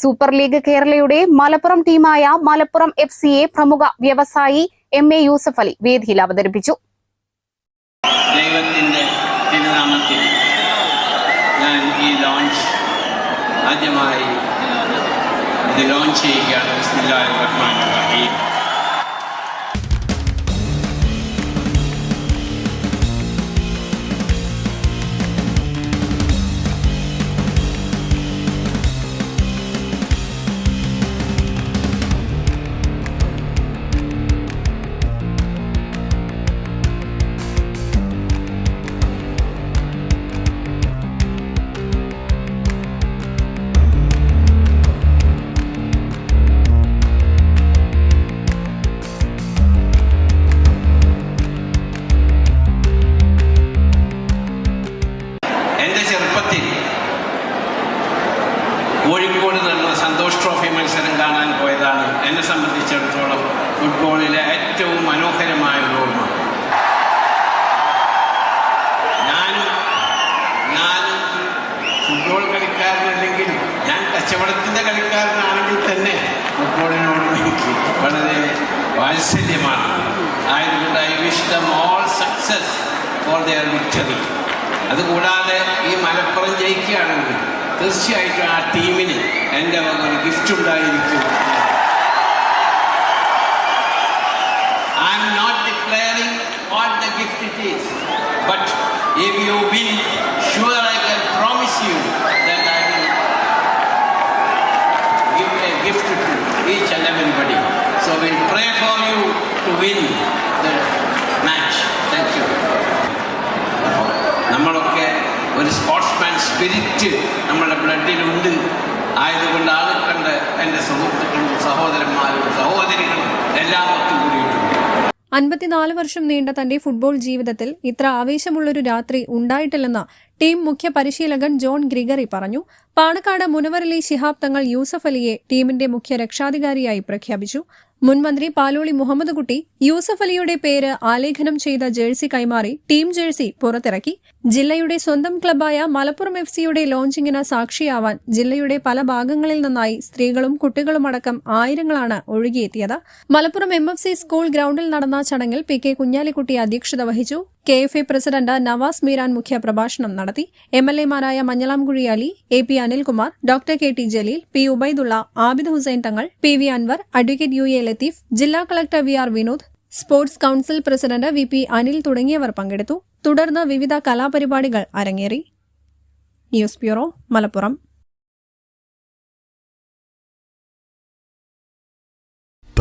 super league കേരളയുടെ മലപ്പുറം ടീമായ Malappuram F സിയെ പ്രമുഖ വ്യവസായി എം എ യൂസഫ് അലി വേദിയിൽ അവതരിപ്പിച്ചു. ദൈവത്തിന്റെ തിരുനാമത്തിൽ ഈ ലോഞ്ച് ആദ്യമായി ഇത് ലോഞ്ച് ചെയ്യുകയാണ്. റഹ്മാനിർ റഹീം. ഏറ്റവും മനോഹരമായ ഒരു ഓർമ്മ. ഞാനും ഞാനും ഫുട്ബോൾ കളിക്കാരനല്ലെങ്കിൽ ഞാൻ കച്ചവടത്തിന്റെ കളിക്കാരനാണെങ്കിൽ തന്നെ ഫുട്ബോളിനോട് എനിക്ക് വളരെ വാത്സല്യമാണ്. ആയതുകൊണ്ട് I wish them all success for their victory അതുകൂടാതെ ഈ മലപ്പുറം ജയിക്കുകയാണെങ്കിൽ തീർച്ചയായിട്ടും ആ ടീമിന് എന്റെ ഒരു ഗിഫ്റ്റ് ഉണ്ടായിരിക്കും. What the gift it is but if you win sure I can promise you that I will give a gift to each and everybody. So we'll pray for you to win the match. Thank you. അപ്പോൾ നമ്മളൊക്കെ ഒരു sportsman spirit നമ്മുടെ ബ്ലഡിലുണ്ട് ആയതുകൊണ്ട് ആളെ കണ്ട് എൻ്റെ സുഹൃത്തുക്കളും അൻപത്തിനാല് വർഷം നീണ്ട തന്റെ ഫുട്ബോൾ ജീവിതത്തിൽ ഇത്ര ആവേശമുള്ളൊരു രാത്രി ഉണ്ടായിട്ടില്ലെന്ന് ടീം മുഖ്യ പരിശീലകൻ ജോൺ ഗ്രിഗറി പറഞ്ഞു. പാണക്കാട് മുനവറലി ശിഹാബ് തങ്ങൾ യൂസഫ് അലിയെ ടീമിന്റെ മുഖ്യ രക്ഷാധികാരിയായി പ്രഖ്യാപിച്ചു. മുൻമന്ത്രി പാലോളി മുഹമ്മദ് കുട്ടി യൂസഫ് അലിയുടെ പേര് ആലേഖനം ചെയ്ത ജേഴ്സി കൈമാറി ടീം ജേഴ്സി പുറത്തിറക്കി. ജില്ലയുടെ സ്വന്തം ക്ലബായ മലപ്പുറം എഫ് സിയുടെ ലോഞ്ചിങ്ങിന് സാക്ഷിയാവാൻ ജില്ലയുടെ പല ഭാഗങ്ങളിൽ നിന്നായി സ്ത്രീകളും കുട്ടികളുമടക്കം ആയിരങ്ങളാണ് ഒഴുകിയെത്തിയത്. മലപ്പുറം എം സ്കൂൾ ഗ്രൌണ്ടിൽ നടന്ന ചടങ്ങിൽ പി കെ കുഞ്ഞാലിക്കുട്ടി അധ്യക്ഷത വഹിച്ചു. K F A president Navas Meeran മുഖ്യ പ്രഭാഷണം നടത്തി M L എമാരായ Manjalamkuzhi Ali A P Anilkumar doctor K T Jaleel P Ubaidulla Abid Hussain Thangal P V Anvar advocate U A Latheef ജില്ലാ collector V R Vinod sports council president V P Anil തുടങ്ങിയവർ പങ്കെടുത്തു. തുടർന്ന് വിവിധ കലാപരിപാടികൾ അരങ്ങേറി. News bureau Malappuram.